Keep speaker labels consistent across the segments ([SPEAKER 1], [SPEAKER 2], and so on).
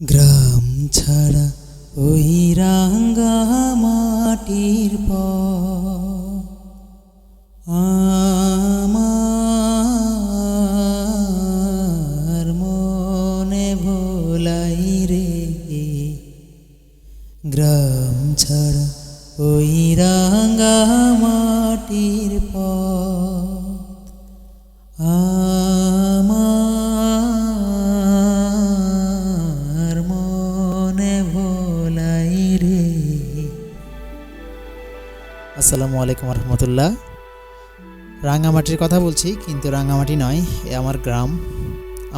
[SPEAKER 1] গ্রাম ছাড়া ওই রাঙ্গা মাটির পর আমার মনে ভোলাই রে। গ্রাম ছাড়া ওই রাঙ্গা মাটির পথ। আসসালামু আলাইকুম রহমতুল্লাহ। রাঙামাটির কথা বলছি, কিন্তু রাঙামাটি নয়, এ আমার গ্রাম।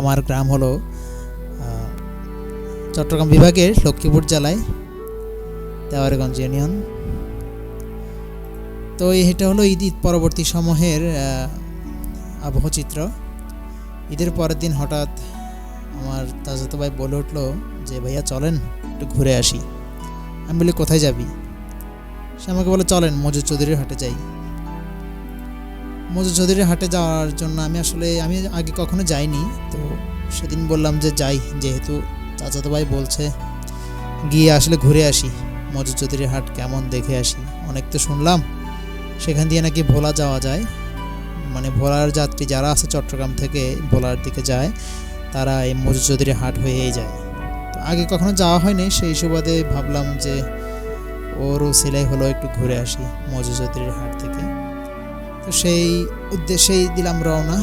[SPEAKER 1] আমার গ্রাম হলো চট্টগ্রাম বিভাগের লক্ষ্মীপুর জেলায়, দেওয়ারগঞ্জ ইউনিয়ন। তো এটা হলো ঈদ ঈদ পরবর্তী সময়ের আবহচিত্র। ঈদের পরের দিন হঠাৎ আমার তাজাতো ভাই বলে উঠল যে, ভাইয়া চলেন, একটু ঘুরে আসি। আমি বলি, কোথায় যাবি? সে আমাকে বলে, চলেন, মজুর চৌধুরীর হাটে যাই। মজুর চৌধুরীর হাটে যাওয়ার জন্য আমি আসলে, আমি আগে কখনো যাইনি। তো সেদিন বললাম যে, যাই, যেহেতু চাচাতো ভাই বলছে, গিয়ে আসলে ঘুরে আসি। মজুর চৌধুরীর হাট কেমন দেখে আসি। অনেক তো শুনলাম, সেখান দিয়ে নাকি ভোলা যাওয়া যায়। মানে ভোলার যাত্রী যারা আছে চট্টগ্রাম থেকে ভোলার দিকে যায়, তারা এই মজুর চৌধুরীর হাট হয়েই যায়। তো আগে কখনো যাওয়া হয়নি, সেই সুবাদে ভাবলাম যে ওরও সেলাই হলো একটু ঘুরে আসি মজু চৌধুরীর হাট থেকে। তো সেই উদ্দেশ্যেই দিলাম রওনা।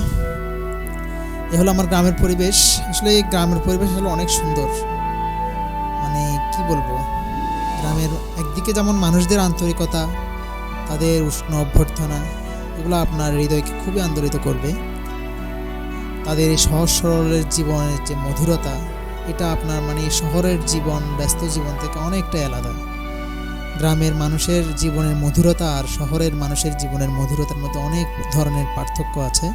[SPEAKER 1] এ হলো আমার গ্রামের পরিবেশ। আসলে এই গ্রামের পরিবেশ হলো অনেক সুন্দর। মানে কি বলব? গ্রামের একদিকে যেমন মানুষদের আন্তরিকতা, তাদের উষ্ণ অভ্যর্থনা, এগুলো আপনার হৃদয়কে খুবই আন্দোলিত করবে। তাদের এই সহজ সরলের জীবনের যে মধুরতা, এটা আপনার মানে শহরের জীবন, ব্যস্ত জীবন থেকে অনেকটাই আলাদা। গ্রামের মানুষের জীবনের মধুরতা আর শহরের মানুষের জীবনের মধুরতার মধ্যে অনেক ধরনের পার্থক্য আছে।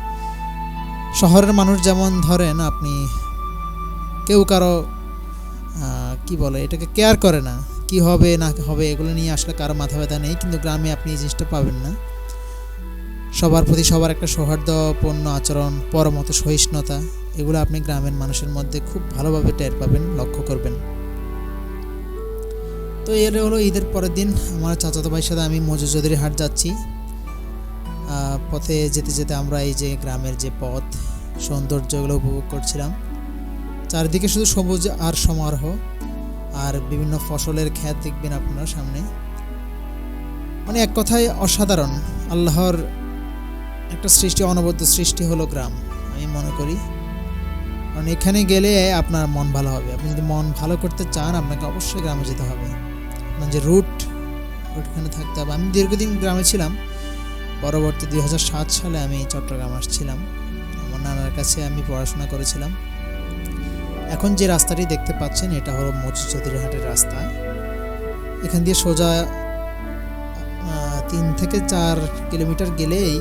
[SPEAKER 1] শহরের মানুষ যেমন ধরেন আপনি কেউ কারও কি বলে, এটাকে কেয়ার করে না, কি হবে, না হবে, এগুলো নিয়ে আসলে কারও মাথা ব্যথা নেই, কিন্তু গ্রামে আপনি এই জিনিসটা পাবেন না। সবার প্রতি সবার একটা সৌহার্দ্যপূর্ণ আচরণ, পরমত সহিষ্ণুতা, এগুলো আপনি গ্রামের মানুষের মধ্যে খুব ভালোভাবে টের পাবেন, লক্ষ্য করবেন। তো এর হলো ঈদের পরের দিন। আমার চাচাতো ভাইয়ের সাথে আমি মজু চৌধুরী হাট যাচ্ছি। পথে যেতে যেতে আমরা এই যে গ্রামের যে পথ, সৌন্দর্যগুলো উপভোগ করছিলাম। চারিদিকে শুধু সবুজ আর সমারোহ, আর বিভিন্ন ফসলের খ্যাত দেখবেন আপনার সামনে। মানে এক কথায় অসাধারণ। আল্লাহর একটা সৃষ্টি, অনবদ্য সৃষ্টি হলো গ্রাম, আমি মনে করি। কারণ এখানে গেলে আপনার মন ভালো হবে। আপনি যদি মন ভালো করতে চান, আপনাকে অবশ্যই গ্রামে যেতে হবে। আপনার যে রুট রুটখানে থাকতে হবে। আমি দীর্ঘদিন গ্রামে ছিলাম। পরবর্তী দুই হাজার সাত সালে আমি চট্টগ্রাম আসছিলাম। আমার নানার কাছে আমি পড়াশোনা করেছিলাম। এখন যে রাস্তাটি দেখতে পাচ্ছেন, এটা হলো মজু চৌধুরী হাটের রাস্তা। এখান দিয়ে সোজা তিন থেকে চার কিলোমিটার গেলেই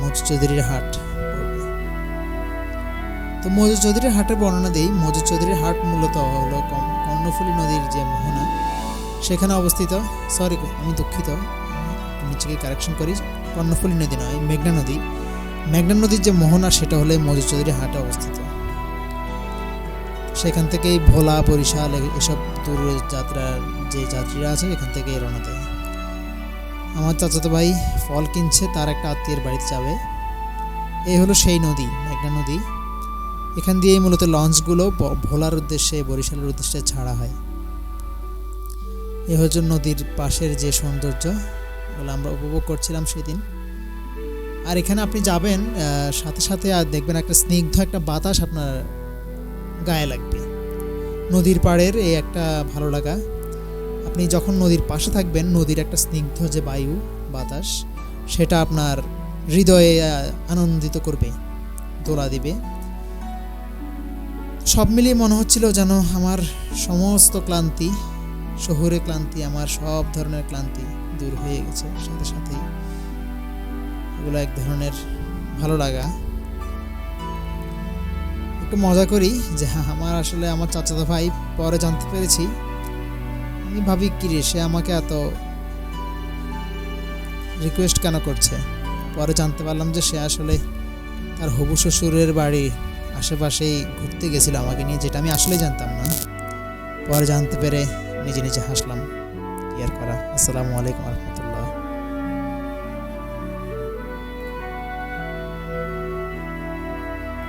[SPEAKER 1] মজু চৌধুরীর হাট তো মজু চৌধুরীর হাটের বর্ণনা দেই। মজু চৌধুরীর হাট মূলত হলো কর্ণ- কর্ণফুলী নদীর যে মোহনা সেখানে অবস্থিত সরি আমি দুঃখিত নিচেকে কারেকশন করি কর্ণফুলী নদী নয়, মেঘনা নদী। মেঘনা নদীর যে মোহনা, সেটা হলে মজু চৌধুরী হাটে অবস্থিত। সেখান থেকেই ভোলা, বরিশাল এসব দূর যাত্রার যে যাত্রীরা আছে, এখান থেকে রওনা দেয়। আমার চাচাতো ভাই ফল কিনছে, তার একটা আত্মীয়ের বাড়িতে যাবে। এই হলো সেই নদী, মেঘনা নদী। এখান দিয়েই মূলত লঞ্চগুলো ভোলার উদ্দেশ্যে, বরিশালের উদ্দেশ্যে ছাড়া হয়। এ হচ্ছে নদীর পাশের যে সৌন্দর্য ওগুলো আমরা উপভোগ করছিলাম সেদিন। আর এখানে আপনি যাবেন সাথে সাথে আর দেখবেন একটা স্নিগ্ধ একটা বাতাস আপনার গায়ে লাগবে। নদীর পাড়ের এই একটা ভালো লাগা। আপনি যখন নদীর পাশে থাকবেন, নদীর একটা স্নিগ্ধ যে বায়ু, বাতাস, সেটা আপনার হৃদয়ে আনন্দিত করবে, দোলা দিবে। সব মিলিয়ে মনে হচ্ছিল যেন আমার সমস্ত ক্লান্তি শহুরে ক্লান্তি, আমার সব ধরনের ক্লান্তি দূর হয়ে গেছে। সাথে সাথেই এগুলো এক ধরনের ভালো লাগা। একটু মজা করি যে হ্যাঁ আমার আসলে আমার চাচাতো ভাই পরে জানতে পেরেছি। আমি ভাবি, কি রে, সে আমাকে এত রিকোয়েস্ট কেন করছে? পরে জানতে পারলাম যে সে আসলে তার হবু শ্বশুরের বাড়ি আশেপাশেই ঘুরতে গেছিল আমাকে নিয়ে, যেটা আমি আসলেই জানতাম না। পরে জানতে পেরে নিজে নিজে হাসলাম। কি আর করা আসসালামু আলাইকুম রহমতুল্লাহ।